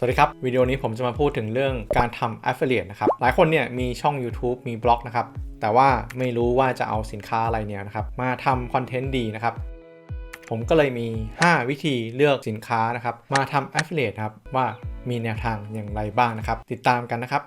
สวัสดีครับ วิดีโอนี้ผมจะมาพูดถึงเรื่องการทำ affiliate นะครับ หลายคนเนี่ยมีช่อง YouTube มีบล็อกนะครับ แต่ว่าไม่รู้ว่าจะเอาสินค้าอะไรเนี่ยนะครับ มาทำคอนเทนต์ดีนะครับ ผมก็เลยมี 5 วิธีเลือกสินค้านะครับ มาทำ affiliate ครับ ว่ามีแนวทางอย่างไรบ้างนะครับ ติดตามกันนะครับ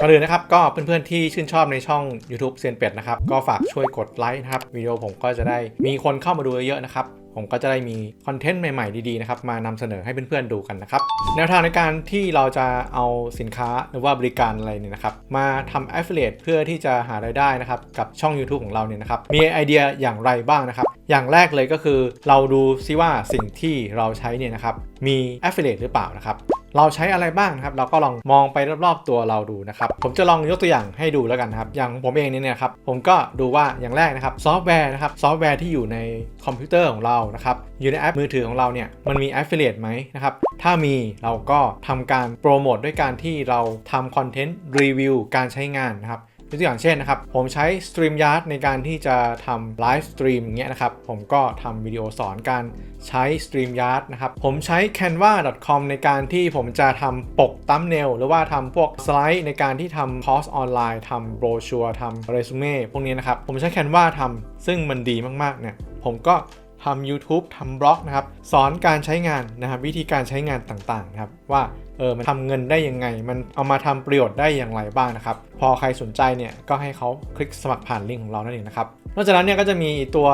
ก่อนอื่นนะครับก็เพื่อนๆที่ชื่นชอบในช่อง YouTube เซียนเป็ดนะครับ ก็ฝากช่วยกดไลค์นะครับวิดีโอผมก็จะได้มีคนเข้ามาดูเยอะๆนะครับ ผมก็จะได้มีคอนเทนต์ใหม่ๆ ดีๆนะครับมานำเสนอให้เพื่อนๆดูกันนะครับแนวทางในการที่เราจะเอาสินค้าหรือว่าบริการอะไรเนี่ยนะครับมาทำ affiliate เพื่อที่จะหารายได้นะครับกับช่อง YouTube ของเราเนี่ยนะครับมีไอเดียอย่างไรบ้างนะครับอย่างแรกเลยก็คือ เราดูซิว่าสิ่งที่เราใช้เนี่ยนะครับมี affiliate หรือเปล่านะครับ เราใช้อะไรบ้างครับเราก็ลองมองไปรอบๆตัวเราดูนะครับผมจะลองยกตัวอย่างให้ดูแล้วกันนะครับอย่างผมเองเนี่ยครับผมก็ดูว่าอย่างแรกนะครับซอฟต์แวร์นะครับซอฟต์แวร์ที่อยู่ในคอมพิวเตอร์ของเรานะครับอยู่ในแอปมือถือของเราเนี่ยมันมี affiliate ไหมนะครับถ้ามีเราก็ทำการโปรโมทด้วยการที่เราทำคอนเทนต์รีวิวการใช้งานนะครับ ตัวอย่างเช่นนะครับ ผมใช้ StreamYard ในการที่จะทำไลฟ์สตรีมเงี้ยนะครับ ผมก็ทำวิดีโอสอนการใช้ StreamYard นะครับ ผมใช้ canva.com ในการที่ผมจะทำปกตั้มเนลหรือว่าทำพวกสไลด์ในการที่ทำคอร์สออนไลน์ทำโบรชัวร์ทำเรซูเม่พวกนี้นะครับ ผมใช้ Canva ทำซึ่งมันดีมากๆเนี่ยผมก็ทำ YouTube ทำบล็อกนะครับ สอนการใช้งานนะครับ วิธีการใช้งานต่างๆนะครับว่า เออมันทำเงินได้ยังไง มันเอามาทำประโยชน์ได้อย่างไรบ้างนะครับ พอใครสนใจเนี่ยก็ให้เขาคลิกสมัครผ่านลิงก์ของเรานั่นเองนะครับ นอกจากนั้นเนี่ยก็จะมีตัว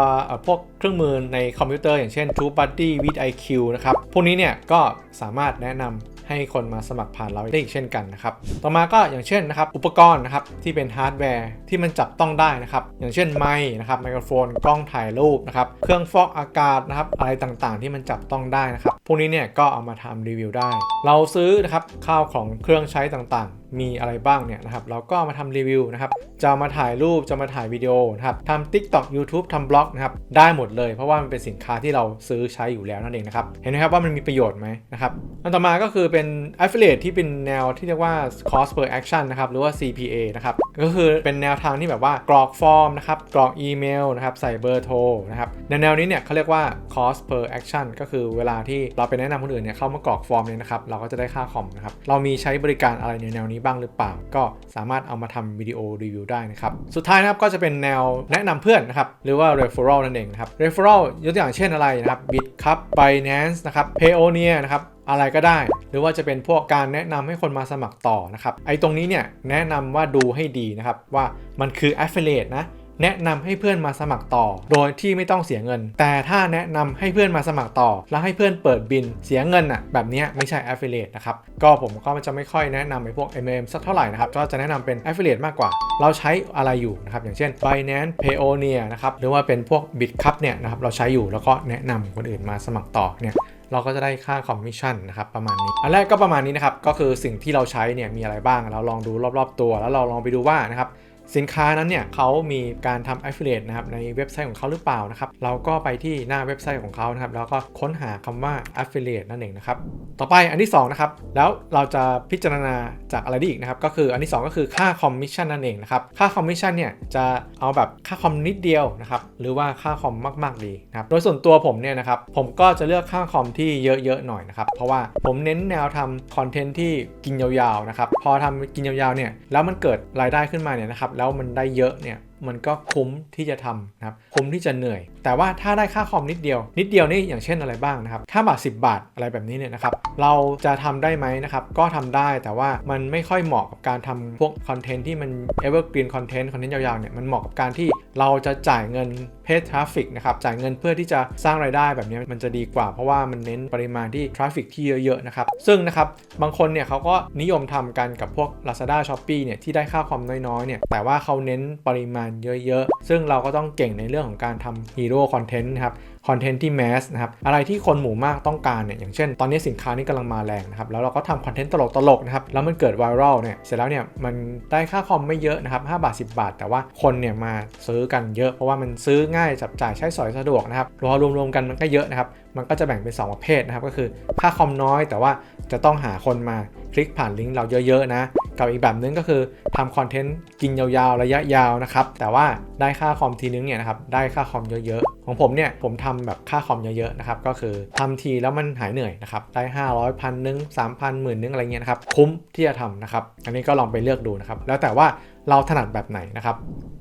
พวกเครื่องมือในคอมพิวเตอร์อย่างเช่น TrueBuddy vidIQ นะครับ พวกนี้เนี่ยก็สามารถแนะนำ ให้คนมาสมัครผ่านเราได้อีกเช่นกันนะครับ ต่อมาก็อย่างเช่นนะครับอุปกรณ์นะครับที่เป็นฮาร์ดแวร์ที่มันจับต้องได้นะครับ อย่างเช่นไมค์นะครับไมโครโฟนกล้องถ่ายรูปนะครับเครื่องฟอกอากาศนะครับอะไรต่างๆ ที่มันจับต้องได้นะครับพวกนี้เนี่ยก็เอามาทำรีวิวได้ เราซื้อนะครับข้าวของเครื่องใช้ต่างๆ มีอะไรบ้างเนี่ยนะครับเราก็มาทำรีวิวนะครับจะมาถ่ายรูปจะมาถ่ายวิดีโอนะครับทำ TikTok YouTube ทำบล็อกนะครับได้หมดเลยเพราะว่ามันเป็นสินค้าที่เราซื้อใช้อยู่แล้วนั่นเองนะครับเห็นไหมครับว่ามันมีประโยชน์ไหมนะครับอันต่อมาก็คือเป็น affiliate ที่เป็นแนวที่เรียกว่า cost per action นะครับหรือว่า CPA นะครับก็คือเป็นแนวทางที่แบบว่ากรอกฟอร์มนะครับกรอกอีเมลนะครับใส่เบอร์โทรนะครับในแนวนี้เนี่ยเขาเรียกว่า cost per action ก็คือเวลาที่เราไปแนะนำคนอื่นเนี่ยเข้ามากรอกฟอร์มเนี่ยนะครับเราก็จะได้ค่าคอมนะครับเรามีใช้บริการอะไรในแนวนี้บ้างหรือเปล่า ก็สามารถเอามาทำวิดีโอรีวิวได้นะครับ สุดท้ายนะครับก็จะเป็นแนวแนะนำเพื่อนนะครับ หรือว่า referral นั่นเองนะครับ referral ยกตัวอย่างเช่นอะไรนะครับ Bitcup Binance นะครับ Payoneer นะครับอะไรก็ได้ หรือว่าจะเป็นพวกการแนะนำให้คนมาสมัครต่อนะครับไอ้ตรงนี้เนี่ยแนะนำว่าดูให้ดีนะครับว่ามันคือ affiliate นะ แนะนำให้เพื่อนมาสมัครต่อ โดยที่ไม่ต้องเสียเงิน แต่ถ้าแนะนำให้เพื่อนมาสมัครต่อ แล้วให้เพื่อนเปิดบินเสียเงินอะแบบนี้ไม่ใช่ affiliate นะครับก็ผมก็จะไม่ค่อยแนะนำไอ้พวก MM สักเท่าไหร่นะครับก็จะแนะนำเป็น affiliate มากกว่า เราใช้อะไรอยู่นะครับอย่างเช่น Binance Payoneer นะครับหรือว่าเป็นพวก Bitcup เนี่ยนะครับเราใช้อยู่แล้วก็แนะนำคนอื่นมาสมัครต่อเนี่ยเราก็จะได้ค่าคอมมิชชั่นนะครับประมาณนี้ อันแรกก็ประมาณนี้นะครับ ก็คือสิ่งที่เราใช้เนี่ยมีอะไรบ้าง เราลองดูรอบๆตัว แล้วเราลองไปดูว่านะครับ สินค้านั้นเนี่ยเขามีการทำ affiliate นะครับในเว็บไซต์ของเขาหรือเปล่านะครับเราก็ไปที่หน้าเว็บไซต์ของเขานะครับแล้วก็ค้นหาคำว่า affiliate นั่นเองนะครับต่อไปอันที่สองนะครับแล้วเราจะพิจารณาจากอะไรได้อีกนะครับก็คืออันที่สองก็คือค่าคอมมิชชั่นนั่นเองนะครับค่าคอมมิชชั่นเนี่ยจะเอาแบบค่าคอมนิดเดียวนะครับหรือว่าค่าคอมมาก ๆ ดีนะครับโดยส่วนตัวผมเนี่ยนะครับผมก็จะเลือกค่าคอมที่เยอะ ๆ หน่อยนะครับเพราะว่าผมเน้นแนวทำคอนเทนต์ที่กินยาวๆนะครับพอทำกินยาวๆเนี่ยแล้วมันเกิดรายได้ขึ้นมาเนี่ยนะครับแล้วมันได้เยอะเนี่ย มันก็คุ้มที่จะทำนะครับคุ้มที่จะเหนื่อย แต่ว่าถ้าได้ค่าคอมนิดเดียว นิดเดียวนี่อย่างเช่นอะไรบ้างนะครับ5บาท 10 บาทอะไรแบบนี้เนี่ยนะครับเราจะทำได้ไหมนะครับก็ทำได้แต่ว่ามันไม่ค่อยเหมาะกับการทำพวกคอนเทนต์ที่มัน evergreen content คอนเทนต์ยาวๆเนี่ยมันเหมาะกับการที่เราจะจ่ายเงิน paid traffic นะครับจ่ายเงินเพื่อที่จะสร้างรายได้แบบนี้มันจะดีกว่า เพราะว่ามันเน้นปริมาณที่ traffic ที่เยอะๆนะครับซึ่งนะครับบางคนเนี่ยเขาก็นิยมทำกันกับพวก Lazada Shopee เนี่ยที่ได้ค่าคอมน้อยๆเนี่ยแต่ว่าเขาเน้นปริมาณเยอะๆ ซึ่งเราก็ต้องเก่งในเรื่องของการทำ hero content นะครับคอนเทนต์ที่แมสนะครับ อะไรที่คนหมู่มากต้องการเนี่ย อย่างเช่น ตอนนี้สินค้านี้กำลังมาแรงนะครับ แล้วเราก็ทำคอนเทนต์ตลกๆนะครับ แล้วมันเกิดไวรัลเนี่ย เสร็จแล้วเนี่ย มันได้ค่าคอมไม่เยอะนะครับ5บาท 10 บาท แต่ว่าคนเนี่ยมาซื้อกันเยอะ เพราะว่ามันซื้อง่ายจับจ่ายใช้สอยสะดวกนะครับ รวมรวมๆกันมันก็เยอะนะครับ มันก็จะแบ่งเป็น 2 ประเภทนะครับ ก็คือค่าคอมน้อย แต่ว่าจะต้องหาคนมาคลิกผ่านลิงก์เราเยอะๆนะ กับอีกแบบนึงก็คือทำคอนเทนต์กินยาวๆ ระยะยาวนะครับ แต่ว่าได้ค่าคอมทีนึงเนี่ยนะครับ ได้ค่าคอมเยอะๆ ของผมเนี่ยผมทำแบบค่าคอมเยอะๆนะครับ ก็คือทำทีแล้วมันหายเหนื่อยนะครับ ได้ 500พันนึงสามพันหมื่นนึงอะไรเงี้ยนะครับ คุ้มที่จะทำนะครับ อันนี้ก็ลองไปเลือกดูนะครับ แล้วแต่ว่า เราถนัดแบบไหนนะครับ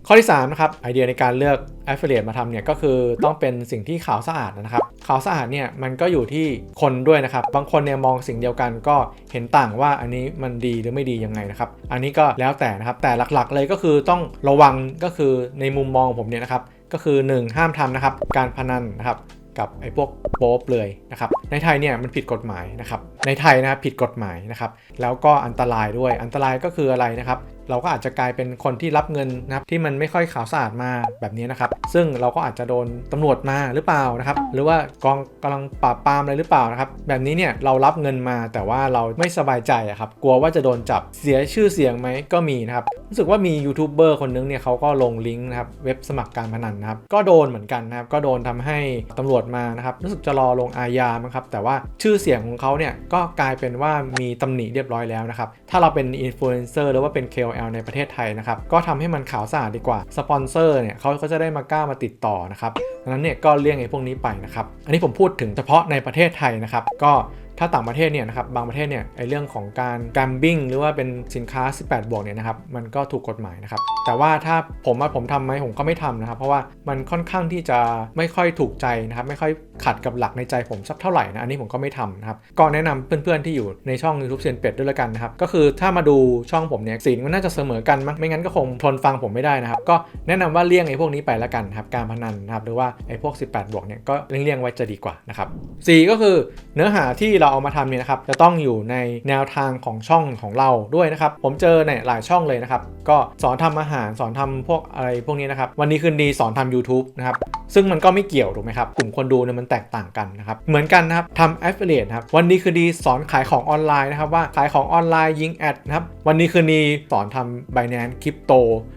ข้อที่3นะครับไอเดียในการเลือก affiliate มาทำเนี่ยก็คือต้องเป็นสิ่งที่ขาวสะอาดนะครับขาวสะอาดเนี่ยมันก็อยู่ที่คนด้วยนะครับ บางคนเนี่ยมองสิ่งเดียวกันก็เห็นต่างว่าอันนี้มันดีหรือไม่ดียังไงนะครับ อันนี้ก็แล้วแต่นะครับ แต่หลักๆเลยก็คือต้องระวังก็คือในมุมมองผมเนี่ยนะครับ ก็คือ 1 ห้ามทำนะครับ การพนันนะครับกับไอ้พวกโป๊เลยนะครับ ในไทยเนี่ยมันผิดกฎหมายนะครับ ในไทยนะผิดกฎหมายนะครับ แล้วก็อันตรายด้วย อันตรายก็คืออะไรนะครับ เราก็อาจจะกลายเป็นคนที่รับเงินนะครับที่มันไม่ค่อยขาวสะอาดมาแบบนี้นะครับ ซึ่งเราก็อาจจะโดนตำรวจมาหรือเปล่านะครับ หรือว่ากองกำลังปราบปรามอะไรหรือเปล่านะครับ แบบนี้เนี่ยเรารับเงินมาแต่ว่าเราไม่สบายใจอะครับกลัวว่าจะโดนจับเสียชื่อเสียงไหมก็มีนะครับรู้สึกว่ามียูทูบเบอร์คนนึงเนี่ยเขาก็ลงลิงก์นะครับเว็บสมัครการพนันนะครับก็โดนเหมือนกันนะครับก็โดนทำให้ตำรวจมานะครับรู้สึกจะรอลงอาญาครับแต่ว่าชื่อเสียงของเขาเนี่ยก็กลายเป็นว่ามีตำหนิเรียบร้อยแล้วนะครับถ้าเราเป็นอินฟลูเอนเซอร์หรือว่าเป็น KOL ในประเทศไทยนะครับ ก็ทำให้มันขาวสะอาดดีกว่า สปอนเซอร์เนี่ยเขาก็จะได้มากล้ามาติดต่อนะครับดังนั้นเนี่ยก็เลี่ยงไอ้พวกนี้ไปนะครับ อันนี้ผมพูดถึงเฉพาะในประเทศไทยนะครับ ก็ ถ้าต่างประเทศเนี่ยนะครับบางประเทศเนี่ยไอเรื่องของการการบิ้งหรือว่าเป็นสินค้า 18 บวกเนี่ยนะครับมันก็ถูกกฎหมายนะครับแต่ว่าถ้าผมว่าผมทำไหมผมก็ไม่ทำนะครับ เพราะว่ามันค่อนข้างที่จะไม่ค่อยถูกใจนะครับไม่ค่อยขัดกับหลักในใจผมสักเท่าไหร่นะอันนี้ผมก็ไม่ทำนะครับก็แนะนำเพื่อนๆที่อยู่ในช่อง YouTube เซียนเป็ดด้วยละกันนะครับก็คือถ้ามาดูช่องผมเนี่ยสีมันน่าจะเสมอกันมั้งไม่งั้นก็คงทนฟังผมไม่ได้นะครับก็แนะนำว่าเลี่ยงไอ้พวกนี้ไปละกันครับการพนันนะครับหรือว่าไอ้พวก 18 บวกเนี่ยก็เลี่ยงๆไว้จะดีกว่านะครับสี่ก็คือเนื้อหาที่เราเอามาทำเนี่ยนะครับจะต้องอยู่ในแนวทางของช่องของเราด้วยนะครับ ผมเจอเนี่ยหลายช่องเลยนะครับ ก็สอนทำอาหารสอนทำพวกอะไรพวกนี้นะครับ วันนี้คืนดีสอนทำ YouTube นะครับซึ่งมันก็ไม่เกี่ยวถูกไหมครับ กลุ่มคนดูเนี่ยมันแตกต่างกันนะครับ เหมือนกันนะครับทำ affiliate นะครับ วันนี้คืนดีสอนขายของออนไลน์นะครับ ว่าขายของออนไลน์ยิงแอดนะครับ วันนี้คืนดีสอนทำ Binance คริปโต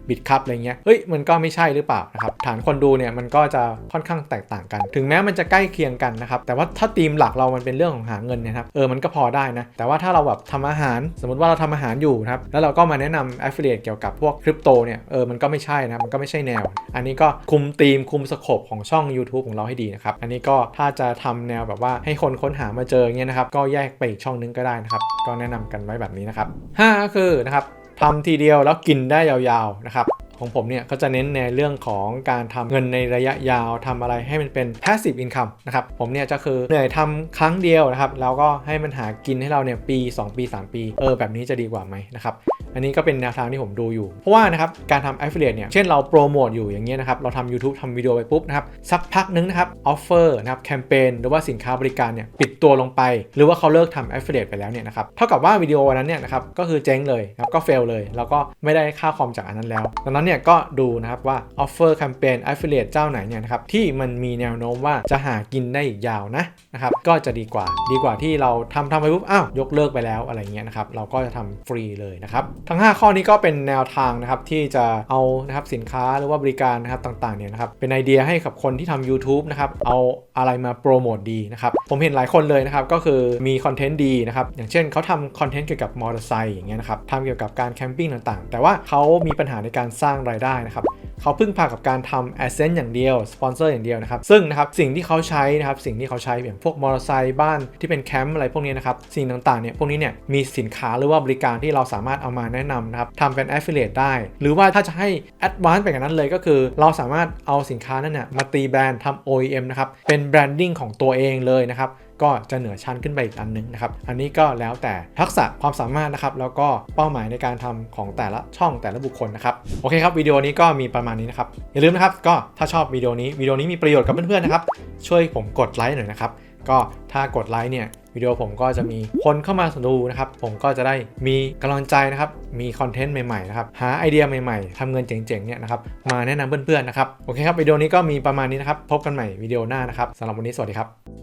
บิตคัพอะไรเงี้ย เฮ้ย มันก็ไม่ใช่หรือเปล่านะครับ ฐานคนดูเนี่ยมันก็จะค่อนข้างแตกต่างกัน ถึงแม้มันจะใกล้เคียงกันนะครับ แต่ว่าถ้าธีมหลักเรามันเป็นเรื่องของหาเงินนยนะครับเออมันก็พอได้นะแต่ว่าถ้าเราแบบทำอาหาร สมมติว่าเราทำอาหารอยู่นะครับแล้วเราก็มาแนะนำ affiliate เกี่ยวกับพวกคริปโตเนี่ยเออมันก็ไม่ใช่นะมันก็ไม่ใช่แนว อันนี้ก็คุมธีมคุมสโคปของช่อง YouTube ของเราให้ดีนะครับอันนี้ก็ถ้าจะทำแนวแบบว่าให้คนค้นหามาเจอเงี้ยนะครับก็แยกไปอีกช่องนึงก็ได้นะครับก็แนะนำกันไว้แบบนี้นะครับห้าก็คือนะครับทำทีเดียวแล้วกินได้ยาวๆนะครับ ของผมเนี่ยก็จะเน้นในเรื่องของการทำเงินในระยะยาวทำอะไรให้มันเป็น passive income นะครับผมเนี่ยจะคือเหนื่อยทำครั้งเดียวนะครับแล้วก็ให้มันหากินให้เราเนี่ยปี 2 ปี 3 ปี เออแบบนี้จะดีกว่าไหมนะครับ อันนี้ก็เป็นแนวทางที่ผมดูอยู่ เพราะว่านะครับการทำ affiliate เนี่ย เช่นเราโปรโมทอยู่อย่างเงี้ยนะครับ เราทำ YouTube ทำวิดีโอไปปุ๊บนะครับ สักพักนึงนะครับ offer นะครับ แคมเปญหรือว่าสินค้าบริการเนี่ยปิดตัวลงไป หรือว่าเขาเลิกทำ affiliate ไปแล้วเนี่ยนะครับ เท่ากับว่าวิดีโอวันนั้นเนี่ยนะครับก็คือเจ๊งเลยนะครับก็ fail เลย แล้วก็ไม่ได้ค่าคอมจากอันนั้นแล้ว ดังนั้นเนี่ยก็ดูนะครับว่า offer แคมเปญ affiliate เจ้าไหนเนี่ยนะครับที่มันมีแนวโน้มว่าจะหากินได้อีกยาวนะนะครับก็จะดีกว่าดีกว่าที่เราทำทำไปปุ๊บอ้าวยกเลิกไปแล้วอะไรเงี้ยนะครับเราก็จะทำฟรีเลยนะครับทั้ง 5 ข้อนี้ก็เป็นแนวทางนะครับที่จะเอานะครับสินค้าหรือว่าบริการนะครับต่างๆเนี่ยนะครับเป็นไอเดียให้กับคนที่ทำ YouTube นะครับเอาอะไรมาโปรโมทดีนะครับผมเห็นหลายคนเลยนะครับก็คือมีคอนเทนต์ดีนะครับอย่างเช่นเขาทำคอนเทนต์เกี่ยวกับมอเตอร์ไซค์อย่างเงี้ยนะครับทำเกี่ยวกับการแคมปิ้งต่างๆ แต่ว่าเขามีปัญหาในการสร้างรายได้นะครับ เขาพึ่งพากับการทำ a d s e n s e อย่างเดียวสปอนเซอร์อย่างเดียวนะครับซึ่งนะครับสิ่งที่เขาใช้นะครับสิ่งที่เขาใช้อย่างพวกมอเตอร์ไซค์บ้านที่เป็นแคมป์อะไรพวกนี้นะครับสิ่งต่างๆเนี่ยพวกนี้เนี่ยมีสินค้าหรือว่าบริการที่เราสามารถเอามาแนะนำนะครับทำเป็น affiliate ได้ หรือว่าถ้าจะให้ advance ไปกว่านั้นเลยก็คือ เราสามารถเอาสินค้านั้นเนี่ยมาตีแบรนด์ทำ OEM นะครับเป็นแบรนดิ้งของตัวเองเลยนะครับ ก็จะเหนือชั้นขึ้นไปอีกอันหนึงนะครับ อันนี้ก็แล้วแต่ทักษะความสามารถนะครับ แล้วก็เป้าหมายในการทำของแต่ละช่องแต่ละบุคคลนะครับ โอเคครับวิดีโอนี้ก็มีประมาณนี้นะครับ อย่าลืมนะครับ ก็ถ้าชอบวิดีโอนี้วิดีโอนี้มีประโยชน์กับเพื่อนๆนะครับ ช่วยผมกดไลค์หน่อยนะครับ ก็ถ้ากดไลค์เนี่ยวิดีโอผมก็จะมีคนเข้ามาดูนะครับ ผมก็จะได้มีกำลังใจนะครับ มีคอนเทนต์ใหม่ๆนะครับ หาไอเดียใหม่ๆทำเงินเจ๋งๆเนี่ยนะครับ มาแนะนำเพื่อนๆนะครับ โอเคครับวิดีโอนี้ก็มีประมาณนี้นะครับ พบกันใหม่วิดีโอหน้านะครับสำหรับวันนี้สวัสดีครับ